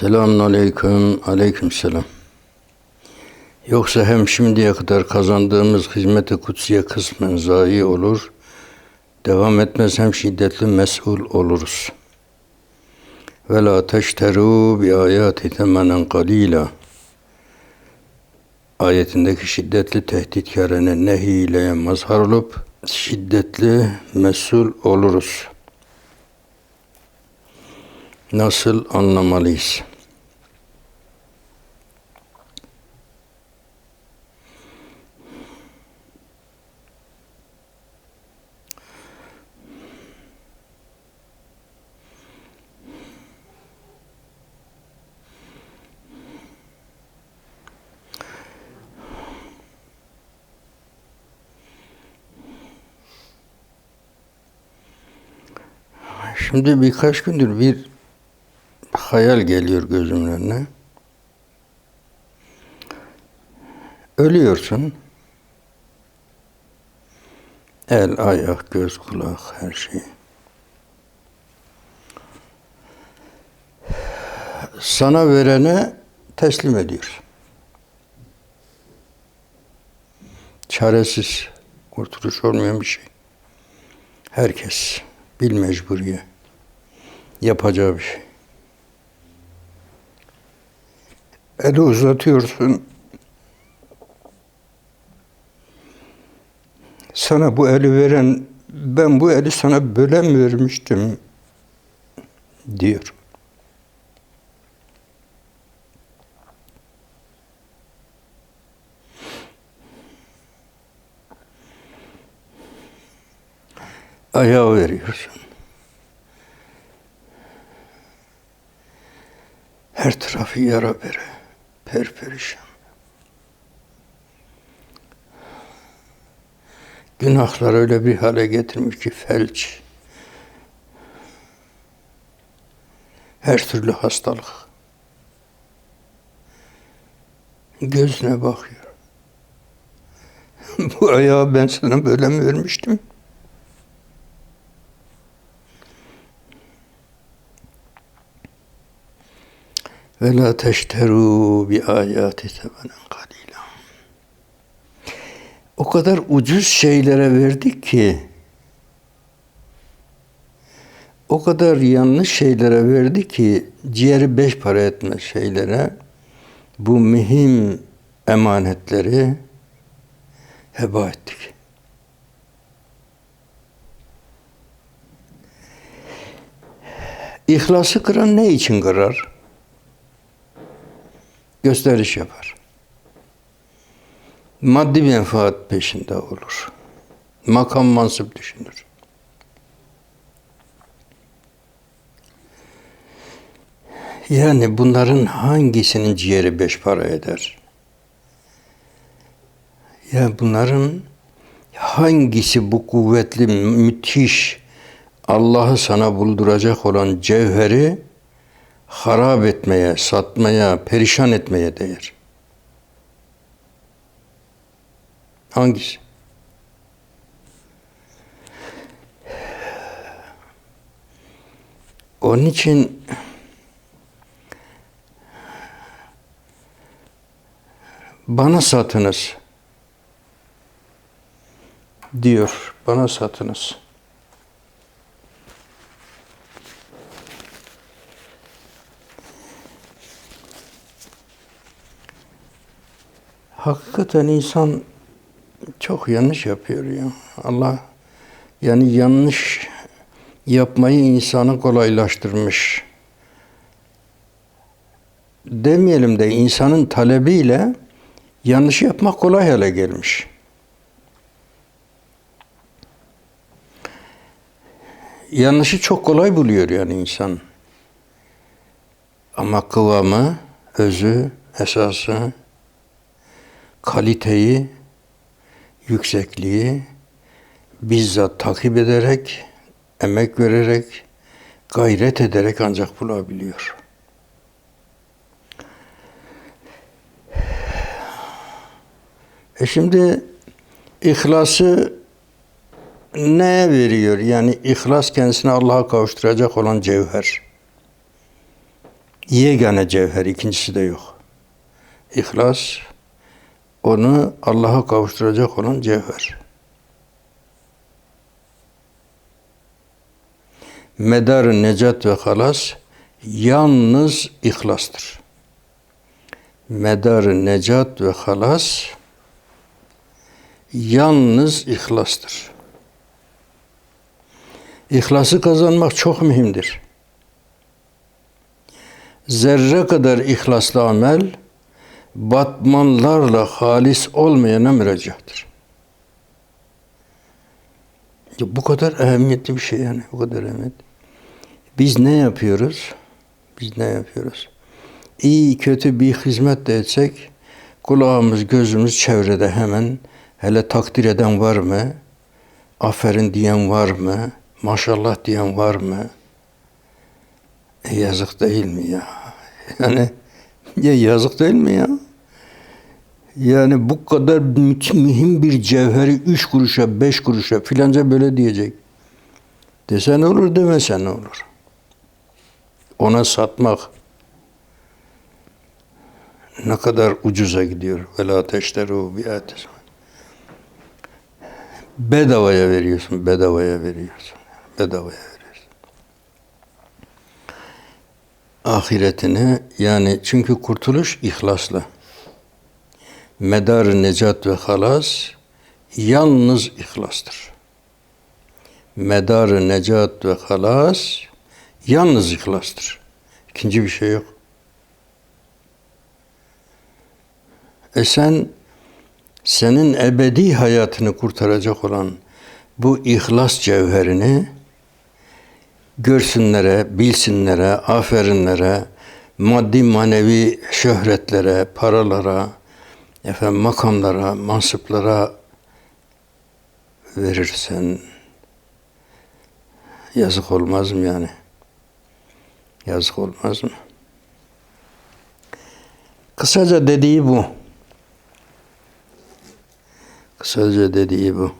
Selamun aleyküm, aleyküm selam. Yoksa hem şimdiye kadar kazandığımız hizmet-i kutsiye kısmen zayi olur, devam etmez hem şiddetli mesul oluruz. Ve la teşteru bi ayati temenen kalila. Ayetindeki şiddetli tehditkarına nehiyle mazhar olup şiddetli mesul oluruz. Nasıl anlamalıyız? Şimdi birkaç gündür bir hayal geliyor gözümün önüne. Ölüyorsun. El, ayak, göz, kulak, her şey. Sana verene teslim ediyor. Çaresiz, kurtuluş olmayan bir şey. Herkes bil mecburiye yapacağı bir şey. Eli uzatıyorsun. Sana bu eli veren, ben bu eli sana böyle mi vermiştim diyor. Ayağı veriyorsun. Her tarafı yara bere, perperişan. Günahlar öyle bir hale getirmiş ki felç. Her türlü hastalık. Gözüne bakıyor. Bu ayağı ben sana böyle mi vermiştim? Ve la teşteru bi ayati temenen kalila. O kadar ucuz şeylere verdik ki o kadar yanlış şeylere verdi ki ciğeri beş para etmez şeylere bu mühim emanetleri heba ettik. İhlası kıran ne için kırar? Gösteriş yapar. Maddi menfaat peşinde olur. Makam mansıp düşünür. Yani bunların hangisinin ciğeri beş para eder? Ya bunların hangisi bu kuvvetli, müthiş, Allah'ı sana bulduracak olan cevheri harap etmeye, satmaya, perişan etmeye değer. Hangisi? Onun için bana satınız diyor. Bana satınız. Hakikaten insan çok yanlış yapıyor ya. Allah yani yanlış yapmayı insanı kolaylaştırmış. Demeyelim de insanın talebiyle yanlış yapmak kolay hale gelmiş. Yanlışı çok kolay buluyor yani insan. Ama kıvamı, özü, esası, kaliteyi, yüksekliği bizzat takip ederek, emek vererek, gayret ederek ancak bulabiliyor. E şimdi ihlası ne veriyor? Yani ihlas kendisini Allah'a kavuşturacak olan cevher. Yegane cevher, ikincisi de yok. İhlas, onu Allah'a kavuşturacak olan cevher. Medar necat ve halas yalnız ihlastır. Medar necat ve halas yalnız ihlastır. İhlası kazanmak çok mühimdir. Zerre kadar ihlaslı amel batmanlarla halis olmayana müracaattır. Ya bu kadar ehemmiyetli bir şey yani. Bu kadar ehemmiyetli. Biz ne yapıyoruz? Biz ne yapıyoruz? İyi kötü bir hizmet de etsek kulağımız gözümüz çevrede hemen hele takdir eden var mı? Aferin diyen var mı? Maşallah diyen var mı? E, yazık değil mi ya? Yani ya yazık değil mi ya? Yani bu kadar mü- mühim bir cevheri üç kuruşa, beş kuruşa filanca böyle diyecek. Desen olur, demesen olur. Ona satmak ne kadar ucuza gidiyor. Ve la teşteru bi ayetis. Bedavaya veriyorsun, bedavaya veriyorsun. Bedavaya veriyorsun. Ahiretini yani çünkü kurtuluş ihlasla. Medar necat ve halas yalnız ihlastır. Medar necat ve halas yalnız ihlastır. İkinci bir şey yok. E sen senin ebedi hayatını kurtaracak olan bu ihlas cevherini görsünlere, bilsinlere, aferinlere, maddi manevi şöhretlere, paralara, efendim makamlara, mansıplara verirsen yazık olmaz mı yani? Yazık olmaz mı? Kısaca dediği bu. Kısaca dediği bu.